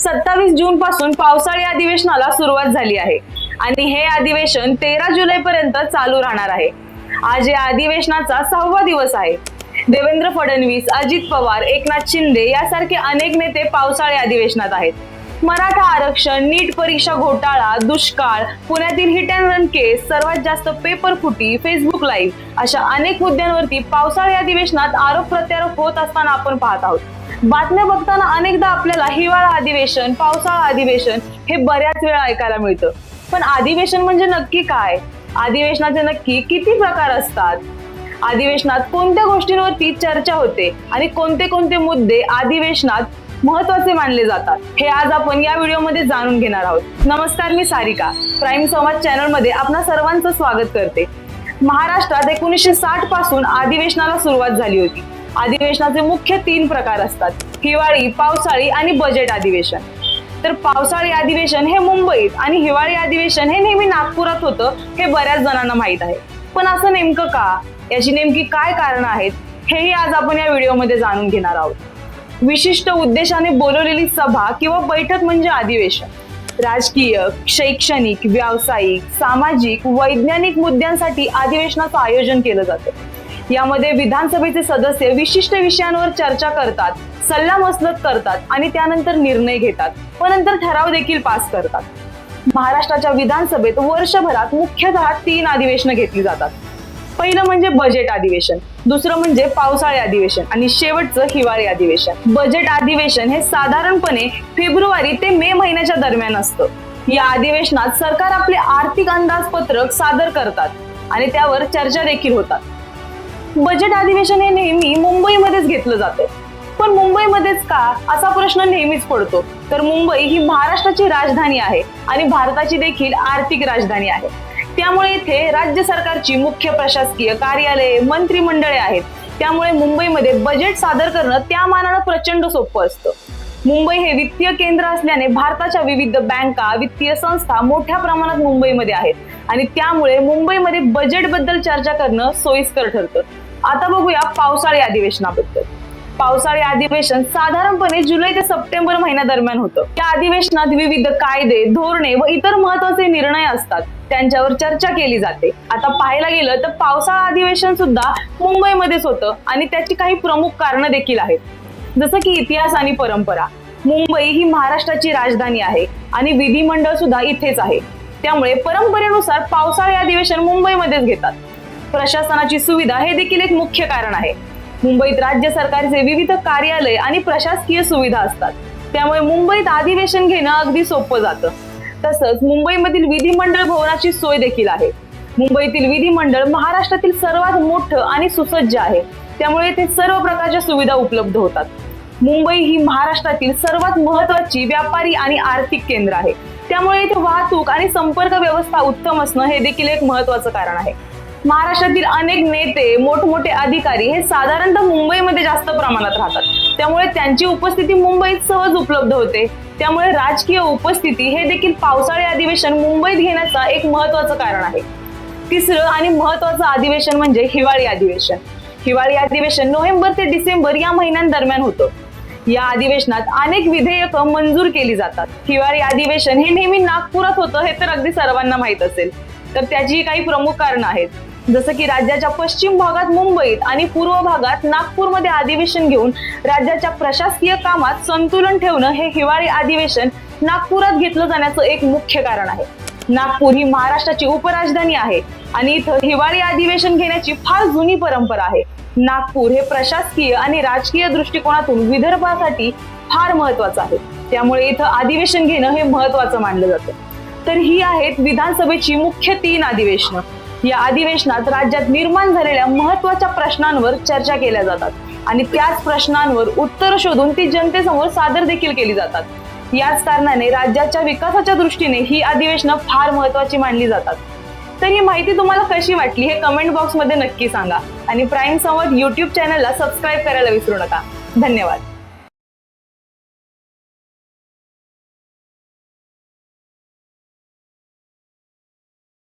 सत्तावीस जून पासून पावसाळी अधिवेशनाला सुरुवात झाली आहे. आणि हे अधिवेशन तेरा जुलै पर्यंत चालू राहणार आहे. आज या अधिवेशनाचा सहावा दिवस आहे. देवेंद्र फडणवीस अजित पवार एकनाथ शिंदे यासारखे अनेक नेते पावसाळी अधिवेशनात आहेत. मराठा आरक्षण नीट परीक्षा घोटाळा दुष्काळ पुण्यातील हिट अँड रन केस सर्वात जास्त पेपर फुटी फेसबुक लाईव्ह अशा अनेक मुद्द्यांवरती पावसाळी अधिवेशनात आरोप प्रत्यारोप होत असताना आपण पाहत आहोत. बातम्या बघताना अनेकदा आपल्याला हिवाळा अधिवेशन पावसाळा अधिवेशन हे बऱ्याच वेळा ऐकायला मिळतं. पण अधिवेशन म्हणजे नक्की काय? अधिवेशनाचे नक्की किती प्रकार असतात? अधिवेशनात कोणत्या गोष्टींवरती चर्चा होते आणि कोणते कोणते मुद्दे अधिवेशनात महत्त्वाचे मानले जातात हे आज आपण या व्हिडिओमध्ये जाणून घेणार आहोत. नमस्कार मी सारिका. प्राईम समाज चॅनलमध्ये आपणा सर्वांचं स्वागत करते. महाराष्ट्रात एकोणीसशे साठपासून अधिवेशनाला सुरुवात झाली होती. अधिवेशनाचे मुख्य तीन प्रकार असतात. हिवाळी पावसाळी आणि बजेट अधिवेशन. तर पावसाळी अधिवेशन हे मुंबईत आणि हिवाळी अधिवेशन हे नेहमी नागपुरात होतं हे बऱ्याच जणांना माहीत आहे. पण असं नेमकं का? याची नेमकी काय कारण आहेत? हेही आज आपण या व्हिडिओमध्ये जाणून घेणार आहोत. विशिष्ट उद्देशाने बोलवलेली सभा किंवा बैठक म्हणजे अधिवेशन. राजकीय शैक्षणिक व्यावसायिक सामाजिक वैज्ञानिक मुद्द्यांसाठी अधिवेशनाचं आयोजन केलं जातं. यामध्ये विधानसभेचे सदस्य विशिष्ट विषयांवर चर्चा करतात सल्लामसलत करतात आणि त्यानंतर निर्णय घेतात व नंतर ठराव देखील पास करतात. महाराष्ट्राच्या विधानसभेत वर्षभरात मुख्यतः तीन अधिवेशनं घेतली जातात. पहिलं म्हणजे बजेट अधिवेशन दुसरं म्हणजे पावसाळी अधिवेशन आणि शेवटचं हिवाळी अधिवेशन. बजेट अधिवेशन हे साधारणपणे फेब्रुवारी ते मे महिन्याच्या दरम्यान असतं. या अधिवेशनात सरकार आपले आर्थिक अंदाजपत्रक सादर करतात आणि त्यावर चर्चा देखील होतात. बजेट अधिवेशन हे नेहमी मुंबईमध्येच घेतलं जातं. पण मुंबईमध्येच का? असा प्रश्न नेहमीच पडतो. तर मुंबई ही महाराष्ट्राची राजधानी आहे आणि भारताची देखील आर्थिक राजधानी आहे. त्यामुळे इथे राज्य सरकारची मुख्य प्रशासकीय कार्यालये मंत्रिमंडळे आहेत. त्यामुळे मुंबईमध्ये बजेट सादर करणं त्या मानानं प्रचंड सोपं असतं. मुंबई हे वित्तीय केंद्र असल्याने भारताच्या विविध बँका वित्तीय संस्था मोठ्या प्रमाणात मुंबईमध्ये आहेत. आणि त्यामुळे मुंबईमध्ये बजेटबद्दल चर्चा करणं सोयीस्कर ठरतं. आता बघूया पावसाळी अधिवेशनाबद्दल. पावसाळी अधिवेशन साधारणपणे जुलै ते सप्टेंबर महिन्यादरम्यान होतं. या अधिवेशनात विविध कायदे धोरणे व इतर महत्त्वाचे निर्णय असतात. त्यांच्यावर चर्चा केली जाते. आता पाहायला गेलं तर पावसाळा अधिवेशन सुद्धा मुंबईमध्येच होतं आणि त्याची काही प्रमुख कारणं देखील आहेत. जसं की इतिहास आणि परंपरा. मुंबई ही महाराष्ट्राची राजधानी आहे आणि विधिमंडळ सुद्धा इथेच आहे. त्यामुळे परंपरेनुसार पावसाळी अधिवेशन मुंबईमध्येच घेतात. प्रशासनाची सुविधा हे देखील एक मुख्य कारण आहे. मुंबईत राज्य सरकारचे विविध कार्यालय आणि प्रशासकीय सुविधा असतात. त्यामुळे मुंबईत अधिवेशन घेणं अगदी सोपं जातं. तसंच मुंबईमधील विधिमंडळ भवनाची सोय देखील आहे. मुंबईतील विधिमंडळ महाराष्ट्रातील सर्वात मोठं आणि सुसज्ज आहे. त्यामुळे येथे सर्व प्रकारच्या सुविधा उपलब्ध होतात. मुंबई ही महाराष्ट्रातील सर्वात महत्वाची व्यापारी आणि आर्थिक केंद्र आहे. त्यामुळे इथे वाहतूक आणि संपर्क व्यवस्था उत्तम असणं हे देखील एक महत्वाचं कारण आहे. महाराष्ट्रातील अनेक नेते मोठमोठे अधिकारी हे साधारणतः मुंबईमध्ये जास्त प्रमाणात राहतात. त्यामुळे त्यांची उपस्थिती मुंबईत सहज उपलब्ध होते. त्यामुळे राजकीय उपस्थिती हे देखील पावसाळी अधिवेशन मुंबईत घेण्याचा एक महत्वाचं कारण आहे. तिसरं आणि महत्वाचं अधिवेशन म्हणजे हिवाळी अधिवेशन. हिवाळी अधिवेशन नोव्हेंबर ते डिसेंबर या महिन्यांदरम्यान होतं. या अधिवेशनात अनेक विधेयकं मंजूर केली जातात. हिवाळी अधिवेशन हे नेहमी नागपुरात होतं हे तर अगदी सर्वांना माहीत असेल. तर त्याची काही प्रमुख कारणं आहेत. जसं की राज्याच्या पश्चिम भागात मुंबईत आणि पूर्व भागात नागपूरमध्ये अधिवेशन घेऊन राज्याच्या प्रशासकीय कामात संतुलन ठेवणं हे हिवाळी अधिवेशन नागपुरात घेतलं जाण्याचं एक मुख्य कारण आहे. नागपूर ही महाराष्ट्राची उपराजधानी आहे आणि इथं हिवाळी अधिवेशन घेण्याची फार जुनी परंपरा आहे. नागपूर हे प्रशासकीय आणि राजकीय दृष्टिकोनातून विदर्भासाठी फार महत्वाचं आहे. त्यामुळे इथं अधिवेशन घेणं हे महत्वाचं मानलं जातं. तर ही आहेत विधानसभेची मुख्य तीन अधिवेशनं. या अधिवेशनात राज्यात निर्माण झालेल्या महत्त्वाच्या प्रश्नांवर चर्चा केल्या जातात. आणि त्याच प्रश्नांवर उत्तर शोधून ती जनतेसमोर सादर देखील केली जातात. याच कारणाने राज्याच्या विकासाच्या दृष्टीने ही अधिवेशनं फार महत्वाची मानली जातात. तर ही माहिती तुम्हाला कशी वाटली हे कमेंट बॉक्समध्ये नक्की सांगा. आणि प्राईम संवाद युट्यूब चॅनलला सबस्क्राईब करायला विसरू नका. धन्यवाद.